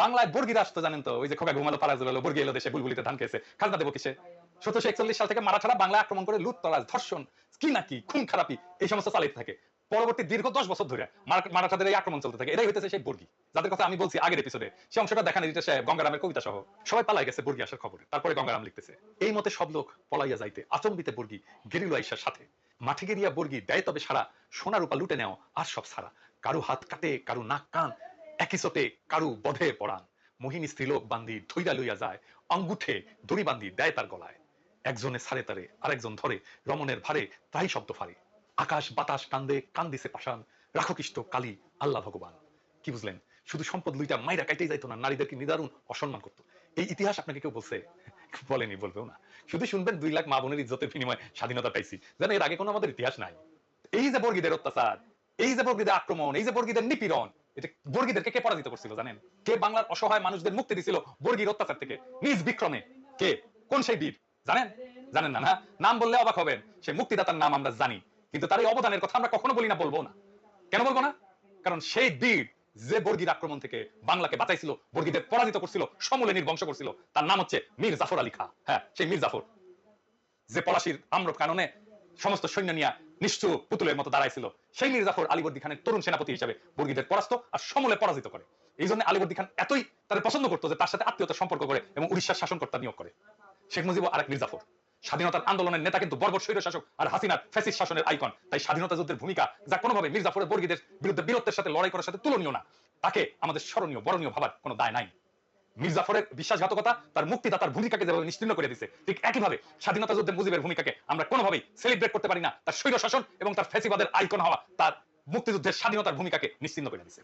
বাংলায় বর্গিরা আসতো জানেন তো? ওই যে খোকা ঘুমালো পারা জুড়ালো বর্গি এলো দেশে, বুলবুলিতে ধান খেয়েছে, খাজনা দেবো কিসে? সতেরোশো একচল্লিশ সাল থেকে মারাঠারা বাংলা আক্রমণ করে লুট তরাজ ধর্ষণ, কি নাকি খুন, খারাপি, এই সমস্ত চালাইতে থাকে। পরবর্তী দীর্ঘ দশ বছর ধরে মারাঠাদের এই আক্রমণ চলতে থাকে। এটাই হইতেছে সেই বর্গি। যাদের কথা আমি বলছি আগের এপিসোডে সে অংশটা দেখান দিতে সে গঙ্গারামের কবিতা সহ। সবাই পালাই গেছে বর্গি আসার খবরে। তারপরে গঙ্গারাম লিখতেছে, এই মতে সব লোক পলাইয়া যাইতে, আচম্বিতে বর্গি গেরিল আইসার সাথে। মাঠে গেরিয়া বর্গি দেয় তবে সারা সোনা রূপা লুটে নেও, আর সব সারা কারও হাত কাটে, কারু নাক কান একই চোটে কারু বধে পড়ান মোহিনী স্ত্রীলোক বান্দি ধৈরা লইয়া যায়, অঙ্গুঠে দড়ি বান্ধি দেয় তার গলায়। একজনে সারে তারে, আরেকজন ধরে, রমণের ভারে তাই শব্দ ফারে আকাশ বাতাস কান্দে কান্দিছে পাশান রাখো কৃষ্ট কালী, আল্লাহ ভগবান। কি বুঝলেন? শুধু সম্পদ লুইটা মাইরা কাইতেই যাইতো না, নারীদেরকে নিদারুণ অসম্মান করতো। এই ইতিহাস আপনাকে কেউ বলছে? বলেনি, বলবেও না। শুধু শুনবেন, দুই লাখ মা বোনের ইজ্জতের বিনিময়ে স্বাধীনতা পাইছি। যেন এর আগে কোনো আমাদের ইতিহাস নাই। এই যে বর্গীদের অত্যাচার, এই যে বর্গীদের আক্রমণ, এই যে বর্গীদের নিপীড়ন এটা বর্গীদেরকে কে পরাজিত করছিল জানেন? কে বাংলার অসহায় মানুষদের মুক্তি দিছিল বর্গীর অত্যাচার থেকে? নিজ বিক্রমে। কে? কোন সেই বীর? জানেন? জানেন না না? নাম বললে অবাক হবেন। সেই মুক্তিদাতার নাম আমরা জানি। কিন্তু তার এই অবদানের কথা আমরা কখনো বলি না, বলব না। কেন বলব না? কারণ সেই বীর যে বর্গীর আক্রমণ থেকে বাংলাকে বাঁচাইছিল, বর্গীদের পরাজিত করছিল, সমূলে নির্বংশ করছিল, তার নাম হচ্ছে মীর জাফর আলী খা। হ্যাঁ সেই মীর জাফর। যে পলাশির আম্রপ কাননে সমস্ত সৈন্য নিয়ে নিশ্চু পুতুলের মতো দাঁড়াইছিল। সেই মীর জাফর আলীবর্দী খানের তরুণ সেনাপতি হিসেবে বর্গীদের পরাস্ত আর সমূলে পরাজিত করে। এই জন্য আলীবর্দী খান এতই তাদের পছন্দ করতো যে তার সাথে আত্মীয়তার সম্পর্ক করে এবং উড়িষ্যার শাসনকর্তা নিয়োগ করে। শেখ মুজিব আরেক মীর জাফর স্বাধীনতার আন্দোলনের নেতা কিন্তু বর্বর স্বৈর শাসক আর হাসিনার ফ্যাসিস শাসনের আইকন। তাই স্বাধীনতা যুদ্ধের ভূমিকা যা কোনোভাবে মীর জাফরের বর্গীদের বিরুদ্ধে বীরত্বের সাথে লড়াই করার সাথে তুলনীয় না, তাকে আমাদের স্মরণীয়, বরণীয় ভাবার কোনো দায় নাই। মীর জাফরের বিশ্বাসঘাতকতা তার মুক্তিদাতার ভূমিকাকে যেভাবে নিশ্চিন্ন করে দিয়েছে ঠিক একইভাবে স্বাধীনতা যুদ্ধে মুজিবের ভূমিকাকে আমরা কোনোভাবেই সেলিব্রেট করতে পারি না। তার স্বৈর শাসন এবং তার ফ্যাসিবাদের আইকন হওয়া তার মুক্তিযুদ্ধের স্বাধীনতার ভূমিকাকে নিশ্চিন্ন করে দিছে।